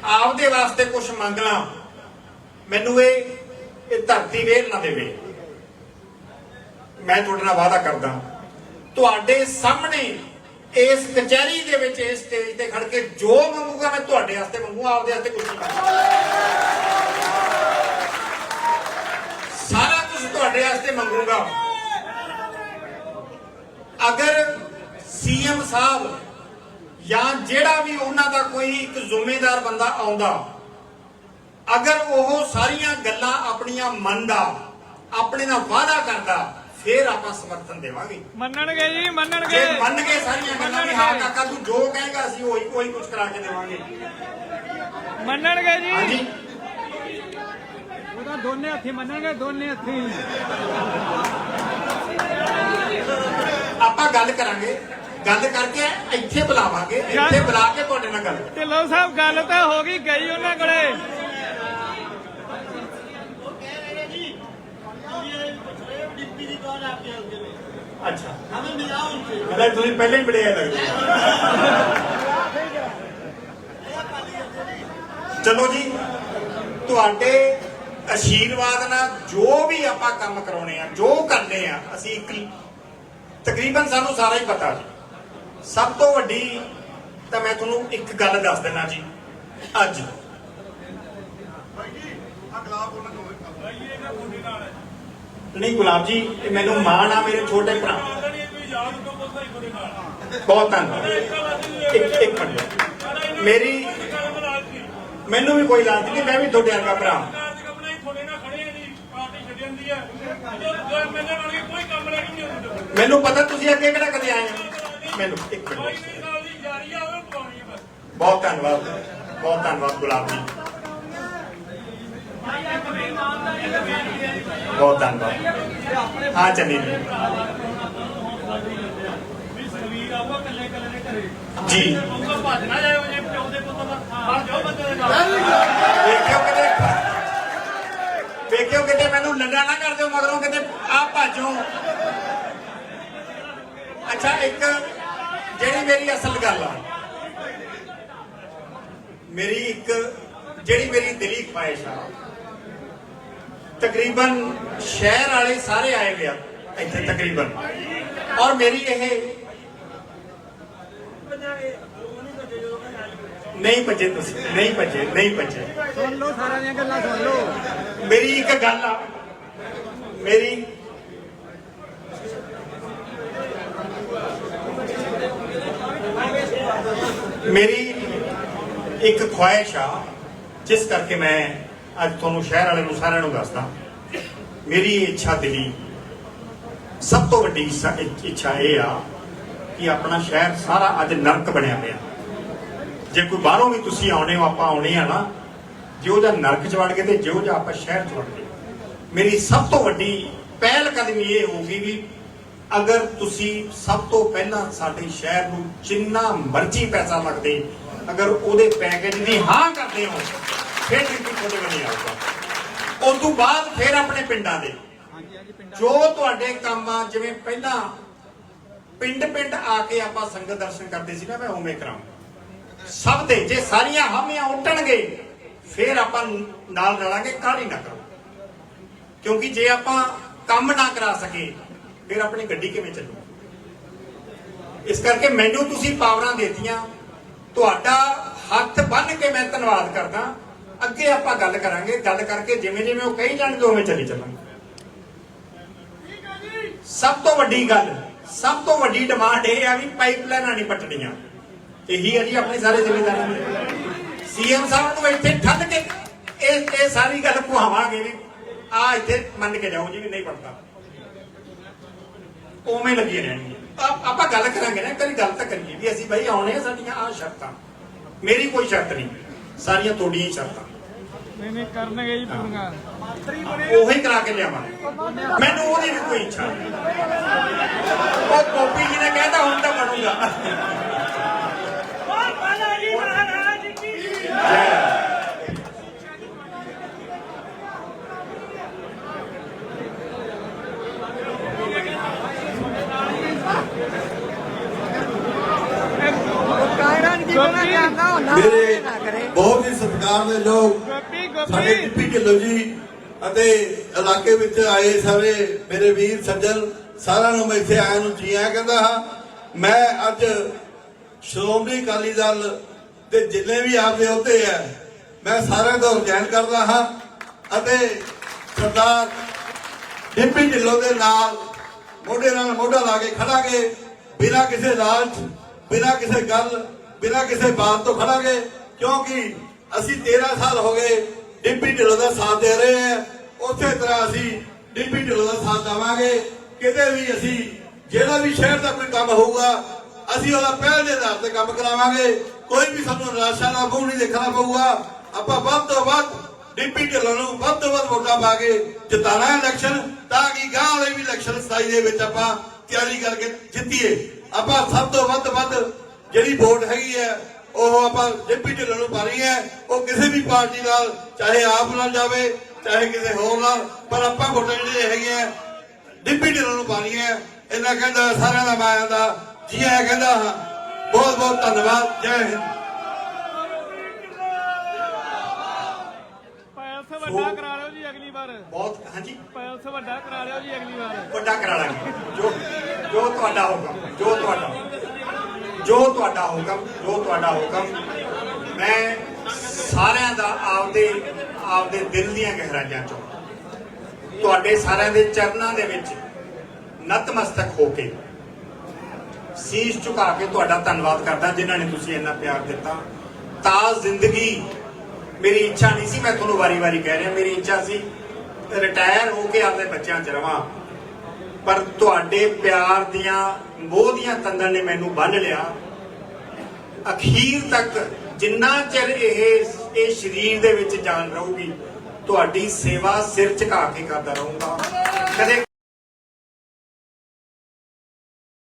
ਆਪਦੇ ਵਾਸਤੇ ਕੁਝ ਲਾਂ ਮੈਨੂੰ ਇਹ ਇਹ ਧਰਤੀ ਵੇਲ ਨਾ ਦੇਵੇ। ਮੈਂ ਤੁਹਾਡੇ ਨਾਲ ਵਾਅਦਾ ਕਰਦਾ, ਤੁਹਾਡੇ ਸਾਹਮਣੇ ਇਸ ਕਚਹਿਰੀ ਦੇ ਵਿੱਚ, ਇਸ ਸਟੇਜ ਤੇ ਖੜ ਕੇ ਜੋ ਮੰਗੂਗਾ ਮੈਂ ਤੁਹਾਡੇ ਵਾਸਤੇ ਮੰਗੂਗਾ, ਆਪਦੇ ਵਾਸਤੇ ਕੁਝ ਨਹੀਂ ਸਾਰਾ ਕੁਝ ਤੁਹਾਡੇ ਵਾਸਤੇ ਮੰਗੂਗਾ। ਅਗਰ ਸੀਐਮ ਸਾਹਿਬ ਜਾਂ ਜਿਹੜਾ ਵੀ ਉਹਨਾਂ ਦਾ ਕੋਈ ਇੱਕ ਜ਼ਿੰਮੇਦਾਰ ਬੰਦਾ ਆਉਂਦਾ ਅਗਰ ਉਹ ਸਾਰੀਆਂ ਗੱਲਾਂ ਆਪਣੀਆਂ ਮੰਨਦਾ ਆਪਣੇ ਨਾਲ ਵਾਅਦਾ ਕਰਦਾ ਫਿਰ ਆਪਾਂ ਸਮਰਥਨ ਦੇਵਾਂਗੇ। ਮੰਨਣਗੇ ਜੀ ਜੇ ਮੰਨਣਗੇ ਮੰਨ ਕੇ ਸਾਰੀਆਂ ਗੱਲਾਂ ਵੀ ਹਾਂ ਕਾਕਾ ਤੂੰ ਜੋ ਕਹੇਗਾ ਅਸੀਂ ਉਹੀ ਉਹੀ ਕੁਝ ਕਰਾ ਕੇ ਦੇਵਾਂਗੇ। ਮੰਨਣਗੇ ਜੀ। ਹਾਂਜੀ। ਉਹਦਾ ਦੋਨੇ ਹੱਥੀ ਮੰਨਣਗੇ ਦੋਨੇ ਹੱਥੀ। ਆਪਾਂ ਗੱਲ ਕਰਾਂਗੇ। ਗੱਲ ਕਰਕੇ ਇੱਥੇ ਬੁਲਾਵਾਂਗੇ ਇੱਥੇ ਬੁਲਾ ਕੇ ਤੁਹਾਡੇ ਨਾਲ ਗੱਲ। ਢਿੱਲੋਂ ਸਾਹਿਬ ਗੱਲ ਤਾਂ ਹੋ ਗਈ ਗਈ ਉਹਨਾਂ ਕੋਲੇ। ਅੱਛਾ। ਮੈਂ ਤੁਸੀਂ ਪਹਿਲਾਂ ਹੀ ਬੜੇ ਆਏ ਲੱਗਦੇ ਚਲੋ ਜੀ ਤੁਹਾਡੇ ਆਸ਼ੀਰਵਾਦ ਨਾਲ ਜੋ ਵੀ ਆਪਾਂ ਕੰਮ ਕਰਾਉਣੇ ਆ ਜੋ ਕਰਨੇ ਆ ਅਸੀਂ ਇੱਕ ਤਕਰੀਬਨ ਸਾਨੂੰ ਸਾਰਾ ਹੀ ਪਤਾ ਜੀ ਸਭ ਤੋਂ ਵੱਡੀ ਤਾਂ ਮੈਂ ਤੁਹਾਨੂੰ ਇੱਕ ਗੱਲ ਦੱਸ ਦਿੰਦਾ ਜੀ, ਅੱਜ। ਨਹੀਂ ਗੁਲਾਬ ਜੀ, ਇਹ ਮੈਨੂੰ ਮਾਣ ਆ ਮੇਰੇ ਛੋਟੇ ਭਰਾ। ਬਹੁਤ ਧੰਨਵਾਦ। ਇੱਕ ਇੱਕ ਮਿੰਟ। ਮੇਰੀ ਮੈਨੂੰ ਵੀ ਕੋਈ ਲਾਂਚ ਨਹੀਂ, ਮੈਂ ਵੀ ਤੁਹਾਡੇ ਵਰਗਾ ਭਰਾ ਮੈਨੂੰ ਪਤਾ ਤੁਸੀਂ ਅੱਗੇ ਕਿਹੜਾ ਕਦੇ ਆਏ ਹੋ। ਮੈਨੂੰ ਇੱਕ ਮਿੰਟ ਬਹੁਤ ਧੰਨਵਾਦ ਬਹੁਤ ਧੰਨਵਾਦ ਗੁਲਾਬ। ਜੀ ਬਹੁਤ ਧੰਨਵਾਦ। ਹਾਂ ਚੰਨੀ ਜੀ। ਜੀ। ਵੇਖਿਓ ਕਿਤੇ ਵੇਖਿਓ ਕਿਤੇ ਮੈਨੂੰ ਲੰਡਾ ਨਾ ਕਰ ਦਿਓ ਮਗਰੋਂ ਕਿਤੇ ਆ ਭਾਜੋ। ਅੱਛਾ ਇੱਕ ਜਿਹੜੀ ਮੇਰੀ ਅਸਲ ਗੱਲ ਆ ਮੇਰੀ ਇੱਕ ਜਿਹੜੀ ਮੇਰੀ ਦਿਲੀ ਖੁਆਇਸ਼ ਆ ਤਕਰੀਬਨ ਸ਼ਹਿਰ ਵਾਲੇ ਸਾਰੇ ਆਏ ਗਿਆ ਇੱਥੇ ਤਕਰੀਬਨ। ਔਰ ਮੇਰੀ ਇਹ ਨਹੀਂ ਭੱਜੇ ਤੁਸੀਂ ਨਹੀਂ ਭੱਜੇ ਨਹੀਂ ਭੱਜੇ। ਸੁਣ ਲਓ ਸਾਰਿਆਂ ਦੀਆਂ ਗੱਲਾਂ ਸੁਣ ਲਓ। ਮੇਰੀ ਇੱਕ ਗੱਲ ਆ ਮੇਰੀ ਮੇਰੀ ਇੱਕ ਖੁਆਇਸ਼ ਆ, ਜਿਸ ਕਰਕੇ ਮੈਂ ਅੱਜ ਤੁਹਾਨੂੰ ਸ਼ਹਿਰ ਵਾਲੇ ਨੂੰ ਸਾਰਿਆਂ ਨੂੰ ਦੱਸਦਾ। ਮੇਰੀ ਇੱਛਾ ਦਿਲੀ, ਸਭ ਤੋਂ ਵੱਡੀ ਇੱਛਾ- ਇਹ ਆ ਕਿ ਆਪਣਾ ਸ਼ਹਿਰ ਸਾਰਾ ਅੱਜ ਨਰਕ ਬਣਿਆ ਪਿਆ। ਜੇ ਕੋਈ ਬਾਹਰੋਂ ਵੀ ਤੁਸੀਂ ਆਉਣੇ ਹੋ, ਆਪਾਂ ਆਉਣੇ ਆ ਨਾ ਜਿਹੋ ਜਿਹਾ ਨਰਕ ਚ ਵੜ ਗਏ ਤੇ ਜਿਹੋ ਜਿਹਾ ਆਪਾਂ ਸ਼ਹਿਰ ਚ ਵੜ ਗਏ। ਮੇਰੀ ਸਭ ਤੋਂ ਵੱਡੀ ਪਹਿਲ ਕਦਮੀ ਇਹ ਹੋਊਗੀ ਵੀ ਅਗਰ ਤੁਸੀਂ ਸਭ ਤੋਂ ਪਹਿਲਾਂ ਸਾਡੇ ਸ਼ਹਿਰ ਨੂੰ ਜਿੰਨਾ ਮਰਜ਼ੀ ਪੈਸਾ ਲੱਗਦੇ ਅਗਰ ਉਹਦੇ ਪੈਕੇਜ ਦੀ ਹਾਂ ਕਰਦੇ ਹੋ ਫਿਰ ਵੀ ਤੁਹਾਡੇ ਕੋਲ ਨਹੀਂ ਆਊਗਾ। ਉਸ ਤੋਂ ਬਾਅਦ ਫਿਰ ਆਪਣੇ ਪਿੰਡਾਂ ਦੇ। ਜੋ ਤੁਹਾਡੇ ਕੰਮ ਆ ਜਿਵੇਂ ਪਹਿਲਾਂ ਪਿੰਡ ਪਿੰਡ ਆ ਕੇ ਆਪਾਂ ਸੰਗਤ ਦਰਸ਼ਨ ਕਰਦੇ ਸੀ ਨਾ ਮੈਂ ਉਵੇਂ ਕਰਾਂ ਸਭ ਦੇ ਜੇ ਸਾਰੀਆਂ ਹਾਮੀਆਂ ਉੱਟਣਗੇ ਫਿਰ ਆਪਾਂ ਨਾਲ ਰਲਾਂਗੇ ਕਾਹਲੀ ਨਾ ਕਰੋ। ਕਿਉਂਕਿ ਜੇ ਆਪਾਂ ਕੰਮ ਨਾ ਕਰਾ ਸਕੇ ਫਿਰ ਆਪਣੀ ਗੱਡੀ ਕਿਵੇਂ ਚੱਲੂ? ਇਸ ਕਰਕੇ ਮੈਨੂੰ ਤੁਸੀਂ ਪਾਵਰਾਂ ਦੇਤੀਆਂ। ਤੁਹਾਡਾ ਹੱਥ ਬੰਨ ਕੇ ਮੈਂ ਧੰਨਵਾਦ ਕਰਦਾ। ਅੱਗੇ ਆਪਾਂ ਗੱਲ ਕਰਾਂਗੇ। ਗੱਲ ਕਰਕੇ ਜਿਵੇਂ ਜਿਵੇਂ ਉਹ ਕਹੀ ਜਾਣਗੇ, ਉਵੇਂ ਚੱਲੀ ਚੱਲਾਂਗੇ। ਸਭ ਤੋਂ ਵੱਡੀ ਗੱਲ, ਸਭ ਤੋਂ ਵੱਡੀ ਡਿਮਾਂਡ ਇਹ ਆ ਵੀ ਪਾਈਪਲਾਈਨਾਂ ਨਹੀਂ ਪੱਟਣੀਆਂ। ਇਹੀ ਹੈ ਜੀ ਆਪਣੇ ਸਾਰੇ ਜ਼ਿੰਮੇਦਾਰਾਂ ਦੀ। ਸੀਐਮ ਸਾਹਿਬ ਨੂੰ ਇੱਥੇ ਠੱਡ ਕੇ ਇਹ ਇਹ ਸਾਰੀ ਗੱਲ ਕੁਹਾਵਾਂਗੇ ਵੀ, ਆ ਇੱਥੇ ਮੰਨ ਕੇ ਜਾਓ ਜੀ ਵੀ ਨਹੀਂ ਪੜਦਾ ਉਵੇਂ ਲੱਗੀ ਰਹਿਣਗੇ ਆਪ- ਆਪਾਂ ਗੱਲ ਕਰਾਂਗੇ ਨਾ ਕਰੀ ਗੱਲ ਤਾਂ ਕਰੀਏ ਵੀ ਅਸੀਂ ਭਾਈ ਆਉਣੇ ਆ ਸਾਡੀਆਂ ਆ ਸ਼ਰਤਾਂ। ਮੇਰੀ ਕੋਈ ਸ਼ਰਤ ਨਹੀਂ ਸਾਰੀਆਂ ਤੁਹਾਡੀਆਂ ਸ਼ਰਤਾਂ। ਨਹੀਂ ਨਹੀਂ ਕਰਨਗੇ ਜੀ ਪੂਰੀਆਂ। ਉਹੀ ਕਰਾ ਕੇ ਲਿਆਵਾਂਗੇ। ਮੈਨੂੰ ਉਹਦੀ ਵੀ ਕੋਈ ਇੱਛਾ ਨਹੀਂ। ਉਹ ਗੋਪੀ ਜੀ ਨੇ ਕਹਿਤਾ ਹੁਣ ਤਾਂ ਬਣੂਗਾ। ਸਰਕਾਰ ਦੇ ਲੋਕ ਸਾਡੇ ਗੋਪੀ ਡਿਪਟੀ ਢਿੱਲੋਂ ਜੀ ਅਤੇ ਇਲਾਕੇ ਵਿੱਚ ਆਏ ਸਾਰੇ ਮੇਰੇ ਵੀਰ ਸੱਜਣ ਸਾਰਿਆਂ ਨੂੰ ਮੈਂ ਇੱਥੇ ਆਇਆਂ ਨੂੰ ਜੀ ਆਇਆਂ ਕਹਿੰਦਾ ਹਾਂ ਮੈਂ ਅੱਜ ਸ਼੍ਰੋਮਣੀ ਅਕਾਲੀ ਦਲ ਦੇ ਜਿੰਨੇ ਵੀ ਆਪਦੇ ਅਹੁਦੇ ਆ ਮੈਂ ਸਾਰਿਆਂ ਦਾ ਰਿਜ਼ਾਈਨ ਕਰਦਾ ਹਾਂ ਅਤੇ ਸਰਦਾਰ ਡਿਪਟੀ ਢਿੱਲੋਂ ਦੇ ਨਾਲ ਮੋਢੇ ਨਾਲ ਮੋਢਾ ਲਾ ਕੇ ਖੜਾਂਗੇ ਬਿਨਾਂ ਕਿਸੇ ਲਾਲਚ ਬਿਨਾਂ ਕਿਸੇ ਗੱਲ ਬਿਨਾਂ ਕਿਸੇ ਬਾਤ ਤੋਂ ਖੜਾਂਗੇ, ਕਿਉਂਕਿ ਅਸੀਂ 13 ਸਾਲ ਹੋ ਗਏ ਡਿਪਟੀ ਢਿੱਲੋਂ ਦਾ ਸਾਥ ਦੇ ਰਹੇ ਹਾਂ। ਉਸੇ ਤਰ੍ਹਾਂ ਅਸੀਂ ਡਿਪਟੀ ਢਿੱਲੋਂ ਦਾ ਸਾਥ ਦੇਵਾਂਗੇ। ਕਿਤੇ ਵੀ ਅਸੀਂ, ਜਿਹੜਾ ਵੀ ਸ਼ਹਿਰ ਦਾ ਕੋਈ ਕੰਮ ਹੋਊਗਾ, ਅਸੀਂ ਉਹਦਾ ਪਹਿਲ ਦੇ ਆਧਾਰ ਤੇ ਕੰਮ ਕਰਾਵਾਂਗੇ। ਕੋਈ ਵੀ ਸਾਨੂੰ ਨਿਰਾਸ਼ਾ ਦਾ ਮੂੰਹ ਨਹੀਂ ਦੇਖਣਾ ਪਊਗਾ। ਆਪਾਂ ਵੱਧ ਤੋਂ ਵੱਧ ਡਿਪਟੀ ਢਿੱਲੋਂ ਨੂੰ ਵੱਧ ਤੋਂ ਵੱਧ ਵੋਟਾਂ ਪਾ ਕੇ ਜਿਤਾਣਾ ਹੈ ਇਲੈਕਸ਼ਨ ਤਾਂ ਕਿ ਗਾਂ ਵਾਲੇ ਵੀ ਇਲੈਕਸ਼ਨ 27 ਦੇ ਵਿੱਚ ਆਪਾਂ ਤਿਆਰੀ ਕਰਕੇ ਜਿੱਤੀਏ। ਆਪਾਂ ਸਭ ਤੋਂ ਵੱਧ ਵੱਧ ਜਿਹੜੀ ਵੋਟ ਹੈਗੀ ਹੈ ਉਹ ਆਪਾਂ ਡਿਪਟੀ ਢਿੱਲੋਂ ਨੂੰ ਪਾਣੀ ਹੈ। ਉਹ ਕਿਸੇ ਵੀ ਪਾਰਟੀ ਨਾਲ ਚਾਹੇ ਆਪ ਨਾਲ ਜਾਵੇ ਚਾਹੇ ਕਿਸੇ ਹੋਰ ਨਾਲ ਪਰ ਆਪਾਂ ਵੋਟਾਂ ਜਿਹੜੇ ਹੈਗੇ ਆ ਡਿਪਟੀ ਢਿੱਲੋਂ ਨੂੰ ਪਾਣੀ ਹੈ। ਇਹਨਾਂ ਕਹਿੰਦਾ ਸਾਰਿਆਂ ਦਾ ਮੈਂ ਦਾ ਜੀ ਆਇਆਂ ਕਹਿੰਦਾ ਹਾਂ ਬਹੁਤ ਬਹੁਤ ਧੰਨਵਾਦ ਜੈ ਹਿੰਦ। ਵੱਡਾ ਕਰਾ ਲਿਓ ਜੀ ਅਗਲੀ ਵਾਰ। ਬਹੁਤ ਹਾਂਜੀ। ਪੈਲਸ ਵੱਡਾ ਕਰਾ ਲਿਓ ਜੀ ਅਗਲੀ ਵਾਰ। ਵੱਡਾ ਕਰਾ ਲਾਂਗੇ। ਜੋ ਜੋ ਤੁਹਾਡਾ ਹੁਕਮ ਜੋ ਤੁਹਾਡਾ ਜੋ ਤੁਹਾਡਾ ਹੁਕਮ, ਜੋ ਤੁਹਾਡਾ ਹੁਕਮ, ਮੈਂ ਸਾਰਿਆਂ ਦਾ ਆਪਦੇ ਆਪਦੇ ਦਿਲ ਦੀਆਂ ਗਹਿਰਾਈਆਂ ਚੋਂ, ਤੁਹਾਡੇ ਸਾਰਿਆਂ ਦੇ ਚਰਨਾਂ ਦੇ ਵਿੱਚ ਨਤਮਸਤਕ ਹੋ ਕੇ ਸੀਸ ਝੁਕਾ ਕੇ ਤੁਹਾਡਾ ਧੰਨਵਾਦ ਕਰਦਾ, ਜਿਨ੍ਹਾਂ ਨੇ ਤੁਸੀਂ ਇੰਨਾ ਪਿਆਰ ਦਿੱਤਾ। ਤਾਂ ਜ਼ਿੰਦਗੀ ਮੇਰੀ ਇੱਛਾ ਨਹੀਂ ਸੀ, ਮੈਂ ਤੁਹਾਨੂੰ ਵਾਰੀ-ਵਾਰੀ ਕਹਿ ਰਿਹਾ, ਮੇਰੀ ਇੱਛਾ ਸੀ ਰਿਟਾਇਰ ਹੋ ਕੇ ਆਪਣੇ ਬੱਚਿਆਂ 'ਚ ਰਵਾਂ। ਪਰ ਤੁਹਾਡੇ ਪਿਆਰ ਦੀਆਂ ਮੋਹ ਦੀਆਂ ਤੰਦਾਂ ਨੇ ਮੈਨੂੰ ਬੰਨ ਲਿਆ। ਅਖੀਰ ਤੱਕ ਜਿੰਨਾ ਚਿਰ ਇਹ ਇਹ ਸਰੀਰ ਦੇ ਵਿੱਚ ਜਾਨ ਰਹੂਗੀ, ਤੁਹਾਡੀ ਸੇਵਾ ਸਿਰ ਝੁਕਾ ਕੇ ਕਰਦਾ ਰਹੂੰਗਾ। ਕਦੇ